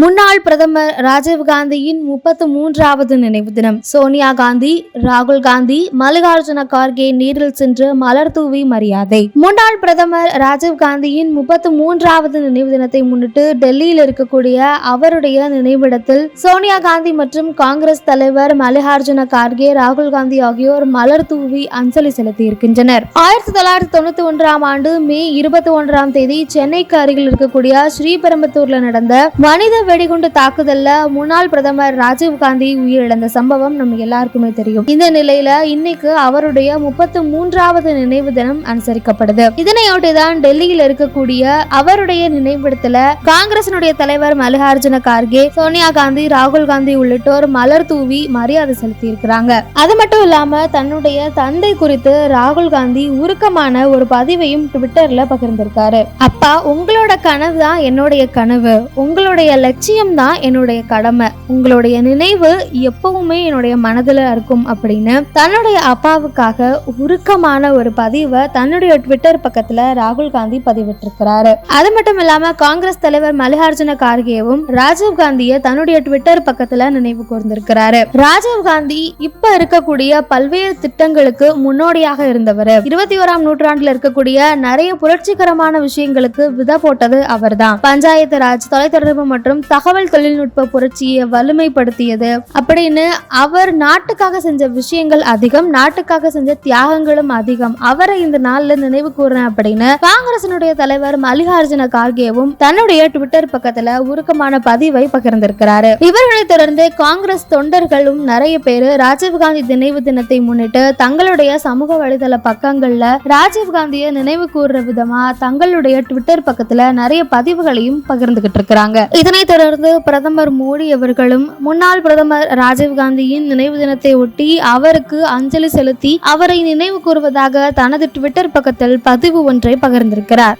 முன்னாள் பிரதமர் ராஜீவ் காந்தியின் முப்பத்து மூன்றாவது நினைவு தினம். சோனியா காந்தி ராகுல் காந்தி மல்லிகார்ஜுன கார்கே நேரில் சென்று மலர் தூவி மரியாதை. முன்னாள் பிரதமர் ராஜீவ் காந்தியின் முப்பத்து மூன்றாவது நினைவு தினத்தை முன்னிட்டு டெல்லியில் இருக்கக்கூடிய அவருடைய நினைவிடத்தில் சோனியா காந்தி மற்றும் காங்கிரஸ் தலைவர் மல்லிகார்ஜுன கார்கே ராகுல் காந்தி ஆகியோர் மலர் தூவி அஞ்சலி செலுத்தி இருக்கின்றனர். ஆயிரத்தி தொள்ளாயிரத்தி தொண்ணூத்தி ஒன்றாம் ஆண்டு மே இருபத்தி ஒன்றாம் தேதி சென்னைக்கு அருகில் இருக்கக்கூடிய ஸ்ரீபெரும்புத்தூர்ல நடந்த மனித வெடிகுண்டு தாக்குதல்ல முன்னாள் பிரதமர் ராஜீவ் காந்தி உயிரிழந்த சம்பவம் நம்ம எல்லாருக்குமே தெரியும். இந்த நிலையில இன்னைக்கு அவருடைய முப்பத்து மூன்றாவது நினைவு தினம் அனுசரிக்கப்படுது. இதனையொட்டி தான் டெல்லியில் இருக்கக்கூடிய அவருடைய நினைவிடத்துல காங்கிரசினுடைய தலைவர் மல்லிகார்ஜுன கார்கே சோனியா காந்தி ராகுல் காந்தி உள்ளிட்டோர் மலர் தூவி மரியாதை செலுத்தி இருக்கிறாங்க அது மட்டும் இல்லாம தன்னுடைய தந்தை குறித்து ராகுல் காந்தி உருக்கமான ஒரு பதிவையும் ட்விட்டர்ல பகிர்ந்திருக்காரு. அப்பா உங்களோட கனவு தான் என்னுடைய கனவு. உங்களுடைய நிச்சயம்தான் தான் என்னுடைய கடமை. உங்களுடைய நினைவு எப்பவுமே என்னுடைய மனதில் இருக்கும் அப்படின்னு தன்னுடைய அப்பாவுக்காக உருக்கமான ஒரு பதிவை தன்னுடைய ட்விட்டர் பக்கத்துல ராகுல் காந்தி பதிவிட்டிருக்கிறாரு. அது மட்டும் இல்லாம காங்கிரஸ் தலைவர் மல்லிகார்ஜுன கார்கேவும் ராஜீவ் காந்தியை தன்னுடைய ட்விட்டர் பக்கத்துல நினைவு கூர்ந்திருக்கிறாரு. ராஜீவ் காந்தி இப்ப இருக்கக்கூடிய பல்வேறு திட்டங்களுக்கு முன்னோடியாக இருந்தவர். இருபத்தி ஓராம் நூற்றாண்டுல இருக்கக்கூடிய நிறைய புரட்சிகரமான விஷயங்களுக்கு வித போட்டது அவர்தான். பஞ்சாயத்து ராஜ் தொலைத்தொடர்பு மற்றும் தகவல் தொழில்நுட்ப புரட்சியை வலிமைப்படுத்தியது. அப்படின்னு அவர் நாட்டுக்காக செஞ்ச விஷயங்கள் அதிகம் நாட்டுக்காக செஞ்ச தியாகங்களும் அதிகம். அவரை இந்த நாள்ல நினைவு கூறேன் அப்படின்னு காங்கிரசினுடைய தலைவர் மல்லிகார்ஜுன கார்கேவும் தன்னுடைய ட்விட்டர் பக்கத்துல உருக்கமான பதிவை பகிர்ந்திருக்கிறாரு. இவர்களை தொடர்ந்து காங்கிரஸ் தொண்டர்களும் நிறைய பேர் ராஜீவ்காந்தி நினைவு தினத்தை முன்னிட்டு தங்களுடைய சமூக வலைதள பக்கங்கள்ல ராஜீவ்காந்தியை நினைவு கூறுற விதமா தங்களுடைய ட்விட்டர் பக்கத்துல நிறைய பதிவுகளையும் பகிர்ந்துகிட்டு இருக்கிறாங்க. இதனை தொடர்ந்து பிரதமர் மோடி அவர்களும் முன்னாள் பிரதமர் ராஜீவ்காந்தியின் நினைவு தினத்தை ஒட்டி அவருக்கு அஞ்சலி செலுத்தி அவரை நினைவு கூறுவதாக தனது ட்விட்டர் பக்கத்தில் பதிவு ஒன்றை பகிர்ந்திருக்கிறார்.